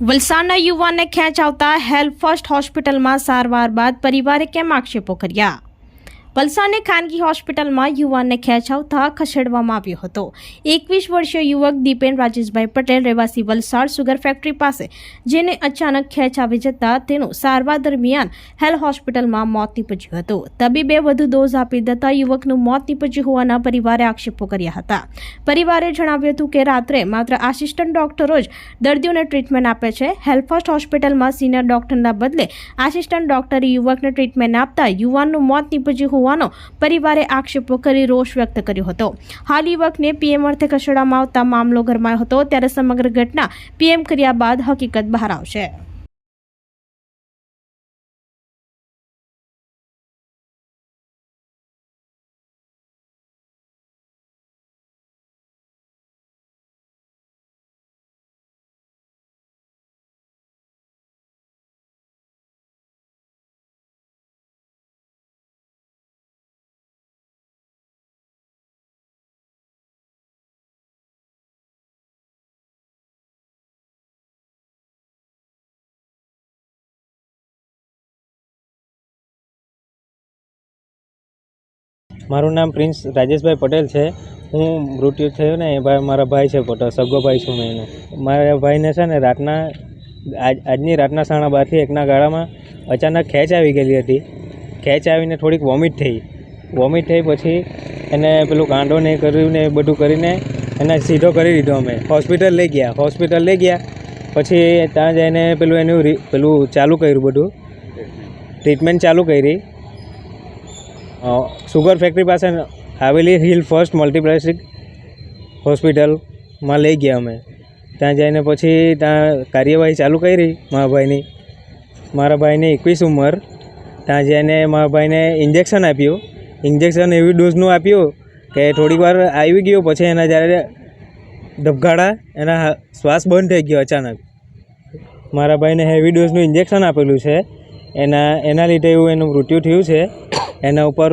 વલસાડના યુવાનને ખેંચ આવતા હેલ્પ ફર્સ્ટ હોસ્પિટલમાં સારવાર બાદ પરિવારે કેમ આક્ષેપો કર્યા? વલસાડની ખાનગી હોસ્પિટલમાં યુવાનને ખેંચ આવતા ખસેડવામાં આવ્યો હતો. એકવીસ વર્ષીય યુવક દીપેન રાજેશભાઈ પટેલ રહેવાસી વલસાડ સુગર ફેક્ટરી પાસે, જેને અચાનક ખેંચ આવી જતા તેનું સારવાર દરમિયાન હેલ હોસ્પિટલમાં મોત નીપજ્યું હતું. તબીબે વધુ ડોઝ આપી દેતા યુવકનું મોત નીપજ્યું હોવાના પરિવારે આક્ષેપો કર્યા હતા. પરિવારે જણાવ્યું હતું કે રાત્રે માત્ર આસિસ્ટન્ટ ડોક્ટરો જ દર્દીઓને ટ્રીટમેન્ટ આપે છે. હેલ્ફર્સ્ટ હોસ્પિટલમાં સિનિયર ડોક્ટરના બદલે આસિસ્ટન્ટ ડોક્ટરે યુવકને ટ્રીટમેન્ટ આપતા યુવાનનું મોત નીપજ્યું હોવાનો પરિવારે આક્ષેપો કરી રોષ વ્યક્ત કર્યો હતો. હાલ યુવકને પીએમ અર્થે ખસેડવામાં આવતા મામલો ગરમાયો હતો, ત્યારે સમગ્ર ઘટના પીએમ કર્યા બાદ હકીકત બહાર આવશે. મારું નામ પ્રિન્સ રાજેશભાઈ પટેલ છે. હું મૃત્યુ થયું ને, એ ભાઈ મારા ભાઈ છે પટેલ સગો ભાઈ છું મેં એનો. મારા ભાઈને છે ને રાતના, આજ, આજની રાતના સાડા બારથી એકના ગાળામાં અચાનક ખેંચ આવી ગયેલી હતી. ખેંચ આવીને થોડીક વોમિટ થઈ. વોમિટ થઈ પછી એને પેલું કાંડો ને કર્યું ને એ બધું કરીને એને સીધો કરી દીધો અમે. હોસ્પિટલ લઈ ગયા. હોસ્પિટલ લઈ ગયા. પછી ત્યાં જઈને પેલું એનું પેલું ચાલુ કર્યું બધું. ટ્રીટમેન્ટ ચાલુ કરી. સુગર ફેક્ટરી પાસે આવેલી હિલ ફર્સ્ટ મલ્ટીપ્લાસ્ટિક હોસ્પિટલમાં લઈ ગયા અમે. ત્યાં જઈને પછી ત્યાં કાર્યવાહી ચાલુ કરી મારા ભાઈની મારા ભાઈને એકવીસ ઉંમર. ત્યાં જઈને મારા ભાઈને ઇન્જેક્શન આપ્યું. ઇન્જેક્શન એવી ડોઝનું આપ્યું કે થોડીક વાર આવી ગયું, પછી એના જ્યારે ધબકાડા એના શ્વાસ બંધ થઈ ગયો અચાનક. મારા ભાઈને હેવી ડોઝનું ઇન્જેક્શન આપેલું છે. એના એના લીધે એવું એનું મૃત્યુ થયું છે. એના ઉપર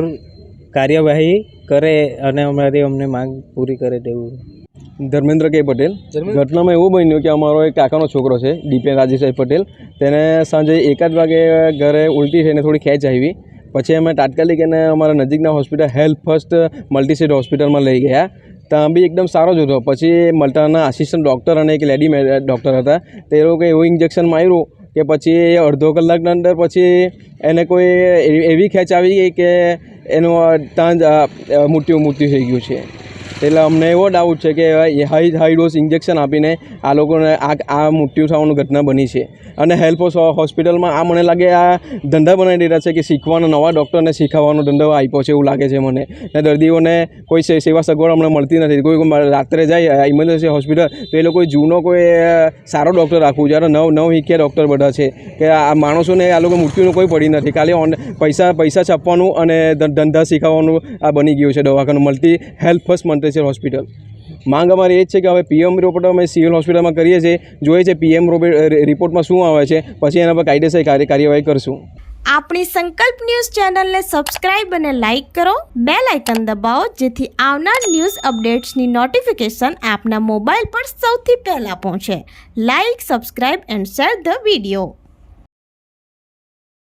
કાર્યવાહી કરે અને અમારી અમને માંગ પૂરી કરે તેવું. ધર્મેન્દ્ર કે પટેલ. ઘટનામાં એવું બન્યું કે અમારો એક કાકાનો છોકરો છે દીપેન રાજેશભાઈ પટેલ. તેને સાંજે એકાદ વાગે ઘરે ઉલટી થઈને થોડી ખેંચ આવી. પછી અમે તાત્કાલિક એને અમારા નજીકના હોસ્પિટલ હેલ્થ ફર્સ્ટ મલ્ટીસીટ હોસ્પિટલમાં લઈ ગયા. ત્યાં બી એકદમ સારો જ હતો. પછી મલતાના આસિસ્ટન્ટ ડૉક્ટર અને એક લેડી ડૉક્ટર હતા. તે લોકોએ એવું ઇન્જેક્શન માર્યું કે પછી અડધો કલાકના અંદર પછી એને કોઈ એવી- ખેંચ આવી ગઈ કે એનું તાંજ મૃત્યુ મૃત્યુ થઈ ગયું છે. એટલે અમને એવો ડાઉટ છે કે હાઈ હાઈ ડોઝ ઇન્જેક્શન આપીને આ લોકોને આ આ મૃત્યુ થવાની ઘટના બની છે. અને હેલ્પ હોસ્પિટલમાં આ મને લાગે આ ધંધા બનાવી દીધા છે કે શીખવાનો નવા ડૉક્ટરને શીખવવાનો ધંધો આપ્યો છે એવું લાગે છે મને. ને દર્દીઓને કોઈ સેવા સગવડ હમણાં મળતી નથી. કોઈ રાત્રે જાય ઇમરજન્સી હોસ્પિટલ તો એ લોકો જૂનો કોઈ સારો ડૉક્ટર રાખવું જ્યારે નવ નવ હિક્યા ડૉક્ટર બધા છે કે આ માણસોને, આ લોકો મૃત્યુનું કોઈ પડી નથી. ખાલી ઓન પૈસા પૈસા છાપવાનું અને ધંધા શીખવવાનું આ બની ગયું છે દવાખાનું. મળતી હેલ્પ ફર્સ્ટ મલ્ટી હોસ્પિટલ માંગ અમારી એ જ છે કે હવે પીએમ રિપોર્ટ અમે સિવિલ હોસ્પિટલમાં કરીએ છીએ. જોઈએ છે પીએમ રિપોર્ટમાં શું આવે છે. પછી એના પર કાયદેસર કાર્ય, કાર્યવાહી કરશું. આપણી સંકલ્પ ન્યૂઝ ચેનલને સબસ્ક્રાઇબ અને લાઇક કરો. બે લાઇકન દબાવો, જેથી આવનાર ન્યૂઝ અપડેટ્સની નોટિફિકેશન આપના મોબાઈલ પર સૌથી પહેલાં પહોંચે. Like subscribe and share the video